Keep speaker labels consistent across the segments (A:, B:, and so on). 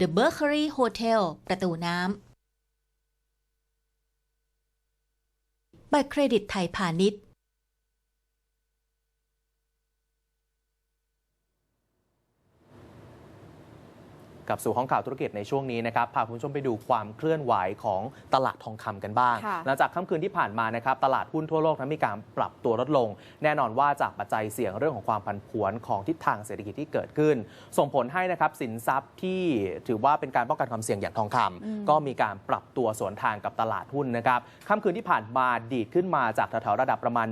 A: The Berkeley Hotel ประตูน้ำ บัตรเครดิตไทยพาณิชย์
B: กลับสู่ห้องข่าวธุรกิจในช่วงนี้นะครับพาคุณผู้ชมไปดูความเคลื่อนไหวของตลาดทองคำกันบ้าง
C: ค่ะ
B: หลังจากค่ำคืนที่ผ่านมานะครับตลาดหุ้นทั่วโลกนั้นมีการปรับตัวลดลง แน่นอนว่าจากปัจจัยเสี่ยงเรื่องของความผันผวนของทิศทางเศรษฐกิจที่เกิดขึ้น ส่งผลให้นะครับสินทรัพย์ที่ถือว่าเป็นการป้องกันความเสี่ยงอย่างทองคำก็มีการปรับตัวสวนทางกับตลาดหุ้นนะครับค่ำคืนที่ผ่านมาดีดขึ้นมาจากแถวๆระดับประมาณ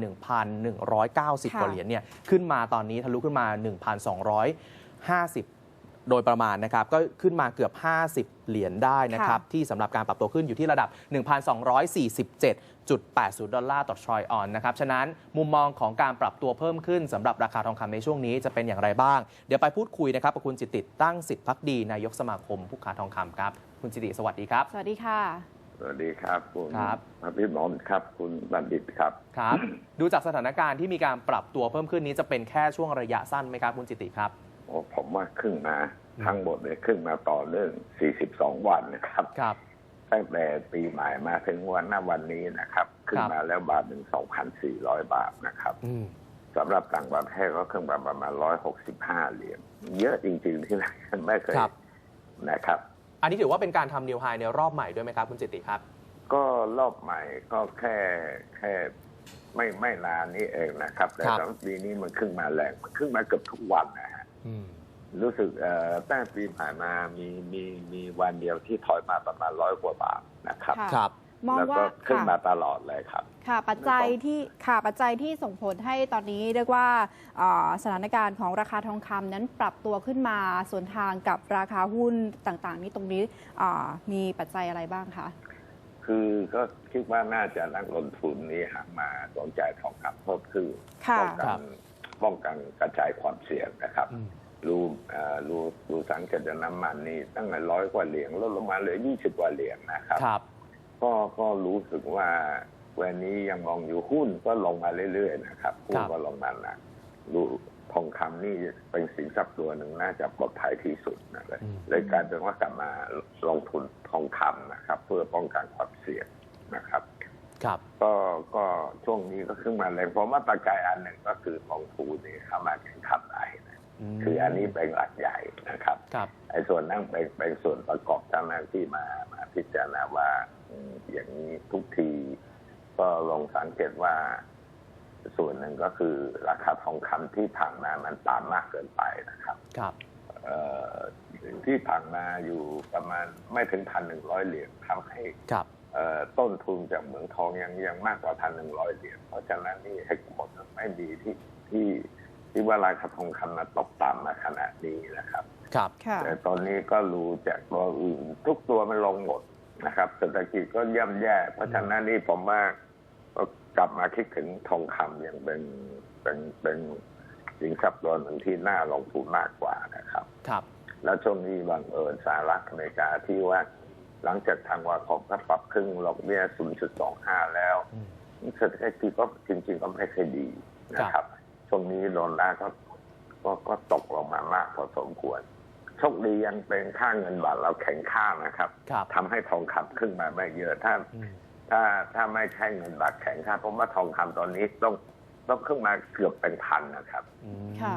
B: 1,190กว่าเหรียญเนี่ยขึ้นมาตอนนี้ทะลุขึ้นมา 1,250 โดยประมาณนะครับก็ขึ้นมาเกือบ 50 เหรียญได้นะครับ ที่สำหรับการปรับตัวขึ้นอยู่ที่ระดับ 1,247.80 ดอลลาร์ต่อทรอยออนนะครับ ฉะนั้นมุมมองของการปรับตัวเพิ่มขึ้นสำหรับราคาทองคำในช่วงนี้จะเป็นอย่างไรบ้าง เดี๋ยวไปพูดคุยนะครับกับคุณจิตติตั้งสิทธิพักดี นายกสมาคมผู้ค้าทองคำครับ คุณจิตติสวัสดีครับ
C: สวัสดีค่ะ
D: สวัสดีครับคุณ
B: ครับ
D: พระพิมลครับ คุณบัณฑิตครับ
B: ครับ ดูจากสถานการณ์ที่มีการปรับตัวเพิ่มขึ้นนี้จะเป็นแค่ช่วงระยะสั้นไหมครับ คุณจิตติครับ
D: โอ้ ผมว่าครึ่งมา
B: อืม
D: ทั้งหมดเนี่ยครึ่งมาต่อเนื่อง 42 วันนะครับ
B: ครับ
D: ตั้งแต่ปีใหม่มาถึงวันหน้าวันนี้นะครับ ขึ้น
B: ครับ
D: มาแล้วบาทหนึ่ง2,400 บาทนะครับ
B: อืม
D: สำหรับต่างประเทศก็ขึ้นมาประมาณ 165 เหรียญเยอะจริง ๆ ที่ไหนไม่เคย
B: ครับ
D: นะครับ
B: อันนี้ถือว่าเป็นการทำนิวไฮในรอบใหม่ด้วยไหมครับ คุณจิตติครับ
D: ก็รอบใหม่ก็แค่แค่ไม่ไม่นานนี้เองนะครับ แต่
B: ครับ
D: สำหรับปีนี้มันขึ้นมาแรงมันขึ้นมาเกือบทุกวันนะฮะ
B: อืม
D: รู้สึกเอ่อตั้งปีผ่านมามีมีมีวันเดียวที่ถอยมาประมาณร้อยกว่าบาทนะครับ
C: ค่ะ
B: ครับ
C: มอง
D: แล้ว
C: ว่า
D: ก็ขึ้น
C: ค่ะ
D: มาตลอดเลยครับ
C: ค่ะ ปัจจัยที่ค่ะปัจจัยที่ส่งผลให้ตอนนี้เรียกว่าเอ่อสถานการณ์ของราคาทองคำนั้นปรับตัวขึ้นมาส่วนทางกับราคาหุ้นต่างๆ นี้ตรงนี้อ่ามีปัจจัยอะไรบ้างคะ
D: คือก็คิดว่าน่าจะนักลงทุนนี้หันมาสนใจทองคำเพิ่มขึ้น
C: ค่ะ
D: ป้อง
B: ครั
D: กับน ป้องกันกระจายความเสี่ยงนะครับ
B: อืม
D: รู้เอ่อรู้รู้สังเกตน้ำมันนี่ตั้งแต่ร้อยกว่าเหรียญลดลงมาเหลือยี่สิบกว่าเหรียญนะครับ
B: ครับ
D: ก็ก็รู้สึกว่าวันนี้ยังมองอยู่หุ้นก็ลงมาเรื่อยๆนะครับหุ้นก็ลงมาหนักรู้ทองคำนี่เป็นสินทรัพย์ตัวหนึ่งน่าจะปลอดภัยที่สุดนะเลย
B: อืม
D: เลยกลารเป็นว่ากลับมาลงทุนทองคำนะครับ เพื่อป้องกันความเสี่ยงนะครับ
B: ครับ
D: ก็ก็ช่วงนี้ก็ขึ้นมาแรงเพราะมาตรการอันหนึ่งก็คือทองทูนี่เข้ามาแข่งขันได้นะคืออันนี้เป็นหลักใหญ่นะครับ
B: ครับ
D: ไอ้ส่วนนั่งเป็นเป็นส่วนประกอบเจ้าหน้าที่มามาพิจารณาว่าอืมอย่างนี้ทุกที ก็ลองสังเกตว่า ส่วนหนึ่งก็คือราคาทองคำที่ผ่านมามันต่ำมากเกินไปนะครับ
B: ครับ
D: เอ่อที่ผ่านมาอยู่ประมาณไม่ถึงพันหนึ่งร้อยเหรียญทำให้
B: ครับ
D: เอ่อ ต้นทุนจากเหมืองทองยังยังมากกว่าพันหนึ่งร้อยเหรียญเพราะฉะนั้นนี่ให้ผลไม่ดีที่ที่ที่ว่าราคาทองคำมาตกต่ำมาขนาดนี้นะครับ
B: ครับ
C: ค่ะ
D: แต่ตอนนี้ก็รู้จากตัวอื่นทุกตัวมันลงหมดนะครับเศรษฐกิจก็ย่ำแย่ เพราะฉะนั้นนี่ผมว่าก็กลับมาคิดถึงทองคำอย่างเป็นเป็นเป็นสินทรัพย์ตัวหนึ่งที่น่าลงทุนมากกว่านะครับ
B: ครับ
D: แล้วช่วงนี้บังเอิญสหรัฐอเมริกาที่ว่า หลังจากทางว่าของก็ปรับครึ่งดอกเบี้ย0.25 แล้ว
B: อืม
D: เศรษฐกิจก็จริง ๆ ก็ไม่ค่อยดีนะครับ ช่วงนี้โดนลาร์ก็ก็ก็ตกลงมามากพอสมควร โชคดียังเป็นค่าเงินบาทเราแข็งค่านะครับ
B: ครับ
D: ทำให้ทองคำขึ้นมาไม่เยอะถ้า
B: อืม
D: ถ้าถ้าไม่ใช่เงินบาทแข็งค่าเพราะว่าทองคำตอนนี้ต้องต้องขึ้นมาเกือบเป็นพันนะครับ
B: อืม
C: ค่ะ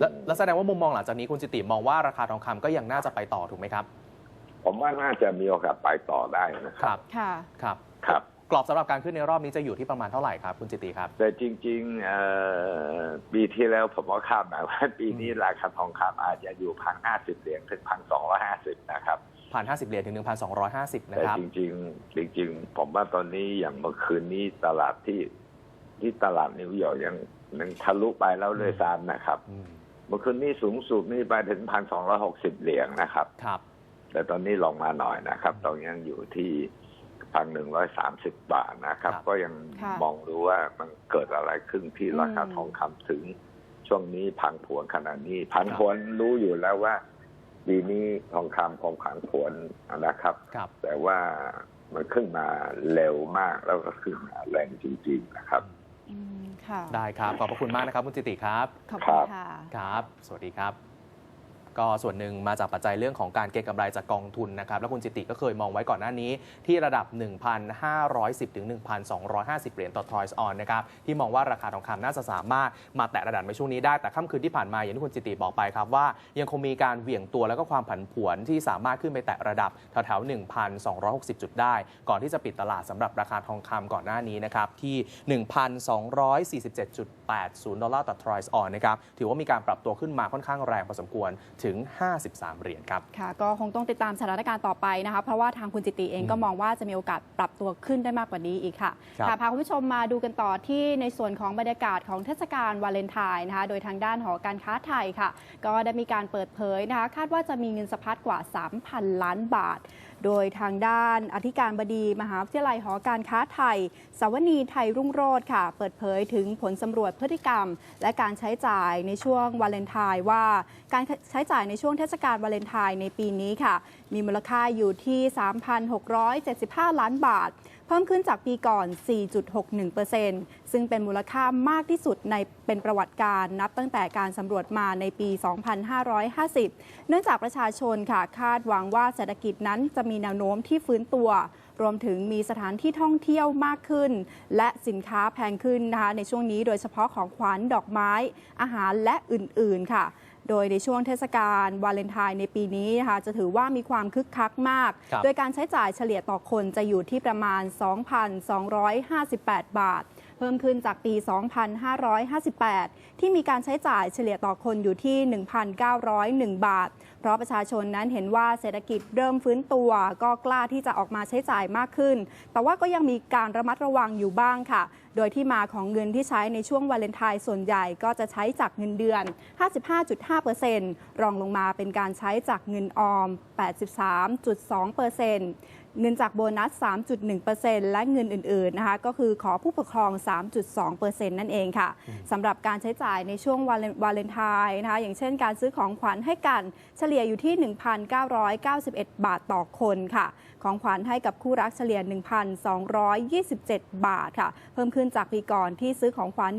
B: แล้วแล้วแสดงว่ามุมมองหลังจากนี้คุณจิติมองว่าราคาทองคำก็ยังน่าจะไปต่อถูกไหมครับ
D: ผมว่าน่าจะมีโอกาสไปต่อได้นะค
B: ค
D: รั
B: รับบ
C: ค่ะ
B: ครับ
D: ครับ
B: กรอบสำหรับการขึ้นในรอบนี้จะอยู่ที่ประมาณเท่าไหร่ครับ คุณจิติครับ
D: แต่จริงๆเอ่อปีที่แล้วผมก็คาดหมายว่าปีนี้ราคาทองคำอาจจะอยู่พันห้าสิบเหรียญถึงพันสองร้อยห้าสิบนะครับ
B: ผ่าน50 เหรียญถึง 1,250 นะ
D: แต่
B: ครับ
D: จริงๆจริงๆ ผมว่าตอนนี้อย่างเมื่อคืนนี้ตลาดที่ที่ตลาดนิวยอร์กยังยังทะลุไปแล้วเลยซ้ำนะครับ
B: อืม
D: เมื่อคืนนี้สูงสุดนี่ไปถึงพันสองร้อยหกสิบเหรียญนะครับ
B: ครับ
D: แต่ตอนนี้ลงมาหน่อยนะครับตอนยังอยู่ที่พันหนึ่งร้อยสามสิบบาทนะครับ
B: ครับ
D: ก็ยัง
C: ค่ะ
D: มองดูว่ามันเกิดอะไรขึ้นที่ราคา
C: อืม
D: ทองคำถึงช่วงนี้พังผวนขนาดนี้พังผวนรู้อยู่แล้วว่าปีนี้ทองคำคงพังผวนนะครับ
B: ครับ
D: แต่ว่ามันขึ้นมาเร็วมากแล้วก็ขึ้นมาแรงจริง ๆ นะครับ
C: อืมค่ะ
B: ได้ครับ ขอบพระคุณมากนะครับ คุณจิติครับ
C: ขอบ
D: ครั
C: คุณ
D: บ
C: ค่ะ
B: ครับ สวัสดีครับ ก็ส่วนหนึ่งมาจากปัจจัยเรื่องของการเก็งกำไรจากกองทุนนะครับ แล้วคุณจิติก็เคยมองไว้ก่อนหน้านี้ ที่ระดับ 1,510 ถึง 1,250 เหรียญต่อทรอยส์ออนนะครับ ที่มองว่าราคาทองคำน่าจะสามารถมาแตะระดับในช่วงนี้ได้ แต่ค่ำคืนที่ผ่านมาอย่างที่คุณจิติบอกไปครับว่า ยังคงมีการเหวี่ยงตัวแล้วก็ความผันผวนที่สามารถขึ้นไปแตะระดับแถวๆ1,260 จุดได้ ก่อนที่จะปิดตลาดสำหรับราคาทองคำก่อนหน้านี้นะครับที่ 1,247.80 ดอลลาร์ต่อทรอยส์ออนนะครับถือว่ามีการปรับตัวขึ้นมาค่อนข้างแรงพอสมควรถึง 53 เหรียญครับ
C: ค่ะก็คงต้องติดตามสถานการณ์ต่อไปนะคะเพราะว่าทางคุณจิติเองก็มองว่าจะมีโอกาสปรับตัวขึ้นได้มากกว่านี้อีกค่ะ
B: ครับ
C: ค่ะพาคุณผู้ชมมาดูกันต่อที่ในส่วนของบรรยากาศของเทศกาลวาเลนไทน์นะคะโดยทางด้านหอการค้าไทยค่ะ ก็ได้มีการเปิดเผยนะคะคาดว่าจะมีเงินสะพัดกว่า 3,000 ล้านบาท โดยทางด้านอธิการบดี มหาวิทยาลัยหอการค้าไทย สวนีไทยรุ่งโรจน์ค่ะ เปิดเผยถึงผลสำรวจพฤติกรรม และการใช้จ่ายในช่วงวาเลนไทน์ว่า การใช้จ่ายในช่วงเทศกาลวาเลนไทน์ในปีนี้ค่ะ มีมูลค่าอยู่ที่ 3,675 ล้านบาทเพิ่มขึ้นจากปีก่อน 4.61%ซึ่งเป็นมูลค่ามากที่สุดในเป็นประวัติการนับตั้งแต่การสำรวจมาในปี 2550 เนื่องจากประชาชนค่ะคาดหวังว่าเศรษฐกิจนั้นจะมีแนวโน้มที่ฟื้นตัว รวมถึงมีสถานที่ท่องเที่ยวมากขึ้น และสินค้าแพงขึ้นนะคะในช่วงนี้โดยเฉพาะของขวัญดอกไม้ อาหารและอื่นๆค่ะ โดยในช่วงเทศกาลวาเลนไทน์ในปีนี้นะคะจะถือว่ามีความคึกคักมาก
B: ครับ
C: โดยการใช้จ่ายเฉลี่ยต่อคนจะอยู่ที่ประมาณ 2,258 บาทเพิ่มขึ้นจากปี 2,558 ที่มีการใช้จ่ายเฉลี่ยต่อคนอยู่ที่ 1,901 บาท เพราะประชาชนนั้นเห็นว่าเศรษฐกิจเริ่มฟื้นตัว ก็กล้าที่จะออกมาใช้จ่ายมากขึ้น แต่ว่าก็ยังมีการระมัดระวังอยู่บ้างค่ะ โดยที่มาของเงินที่ใช้ในช่วงวาเลนไทน์ส่วนใหญ่ก็จะใช้จากเงินเดือน 55.5%รองลงมาเป็นการใช้จากเงินออม 83.2% เงินจากโบนัส 3.1%และเงินอื่นๆนะคะก็คือขอผู้ปกครอง 3.2%นั่นเองค่ะสำหรับการใช้จ่ายในช่วงวาเลนวาเลนไทน์นะคะอย่างเช่นการซื้อของขวัญให้กันเฉลี่ยอยู่ที่ 1,991 บาทต่อคนค่ะ ของขวัญให้กับคู่รักเฉลี่ย 1,227 บาทค่ะ เพิ่มขึ้นจากปีก่อนที่ซื้อของขวัญ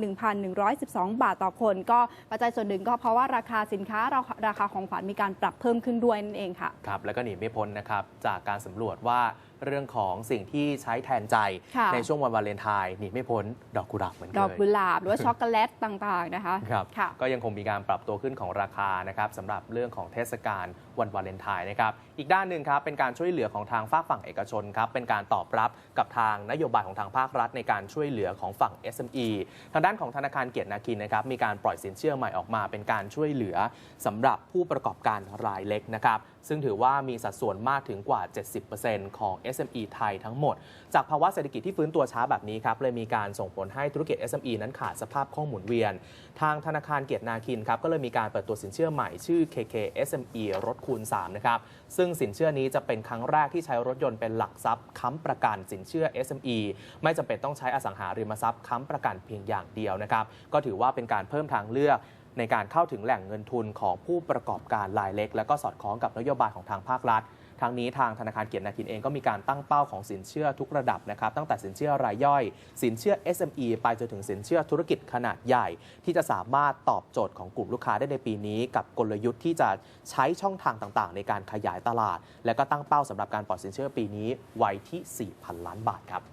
C: 1,112 บาทต่อคน ก็ปัจจัยส่วนหนึ่งก็เพราะว่าราคาสินค้าราคาของขวัญมีการปรับเพิ่มขึ้นด้วยนั่นเองค่ะ
B: ครับแล้วก็หนีไม่พ้นนะครับจากการสำรวจว่า啊 เรื่องของสิ่งที่ใช้แทนใจ
C: ค่ะ
B: ในช่วงวันวาเลนไทน์หนีไม่พ้นดอกกุหลาบเหมือนเค
C: ดอก
B: ย
C: กุหลาบหรือว่าช็อกโกแลตต่างๆนะคะ
B: ครับ
C: ค่ะ
B: ก็ยังคงมีการปรับตัวขึ้นของราคานะครับสำหรับเรื่องของเทศกาลวันวาเลนไทน์นะครับอีกด้านหนึ่งครับเป็นการช่วยเหลือของทางฝากฝั่งเอกชนครับเป็นการตอบรับกับทางนโยบายของทางภาครัฐ ในการช่วยเหลือของฝั่ง SME ทางด้านของธนาคารเกียรตินาคินนะครับมีการปล่อยสินเชื่อใหม่ออกมา เป็นการช่วยเหลือสำหรับผู้ประกอบการรายเล็กนะครับซึ่งถือว่ามีสัดส่วนมากถึงกว่า 70%ของ SME ไทยทั้งหมด จากภาวะเศรษฐกิจที่ฟื้นตัวช้าแบบนี้ครับเลยมีการส่งผลให้ธุรกิจ SME นั้นขาดสภาพคล่องหมุนเวียน ทางธนาคารเกียรตินาคินครับก็เลยมีการเปิดตัวสินเชื่อใหม่ชื่อ KK SME รถคูณ3นะครับซึ่งสินเชื่อนี้จะเป็นครั้งแรกที่ใช้รถยนต์เป็นหลักทรัพย์ค้ำประกันสินเชื่อ SME ไม่จำเป็นต้องใช้อสังหาริมทรัพย์ค้ำประกันเพียงอย่างเดียวนะครับก็ถือว่าเป็นการเพิ่มทางเลือกในการเข้าถึงแหล่งเงินทุนของผู้ประกอบการรายเล็ก และก็สอดคล้องกับนโยบายของทางภาครัฐ ทางนี้ทางธนาคารเกียรตินาคินเองก็มีการตั้งเป้าของสินเชื่อทุกระดับนะครับตั้งแต่สินเชื่อรายย่อย สินเชื่อ SME ไปจนถึงสินเชื่อธุรกิจขนาดใหญ่ ที่จะสามารถตอบโจทย์ของกลุ่มลูกค้าได้ในปีนี้ กับกลยุทธ์ที่จะใช้ช่องทางต่างๆ ในการขยายตลาด และก็ตั้งเป้าสำหรับการปล่อยสินเชื่อปีนี้ไว้ที่ 4,000 ล้านบาทครับ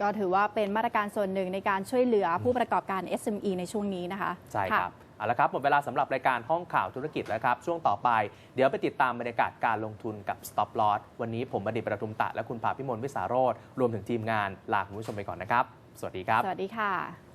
C: ก็ถือว่าเป็นมาตรการส่วนหนึ่งในการช่วยเหลือผู้ประกอบการ SME ในช่วงนี้นะคะ
B: ใช่ครับ เอาละครับหมดเวลาสำหรับรายการห้องข่าวธุรกิจแล้วครับ ช่วงต่อไปเดี๋ยวไปติดตามบรรยากาศการลงทุนกับ Stop Loss วันนี้ผมบดิตประทุมตะและคุณภาพิมลวิสารโรธรวมถึงทีมงานลาคุณผู้ชมไปก่อนนะครับ สวัสดีครับ
C: สวัสดีค่ะ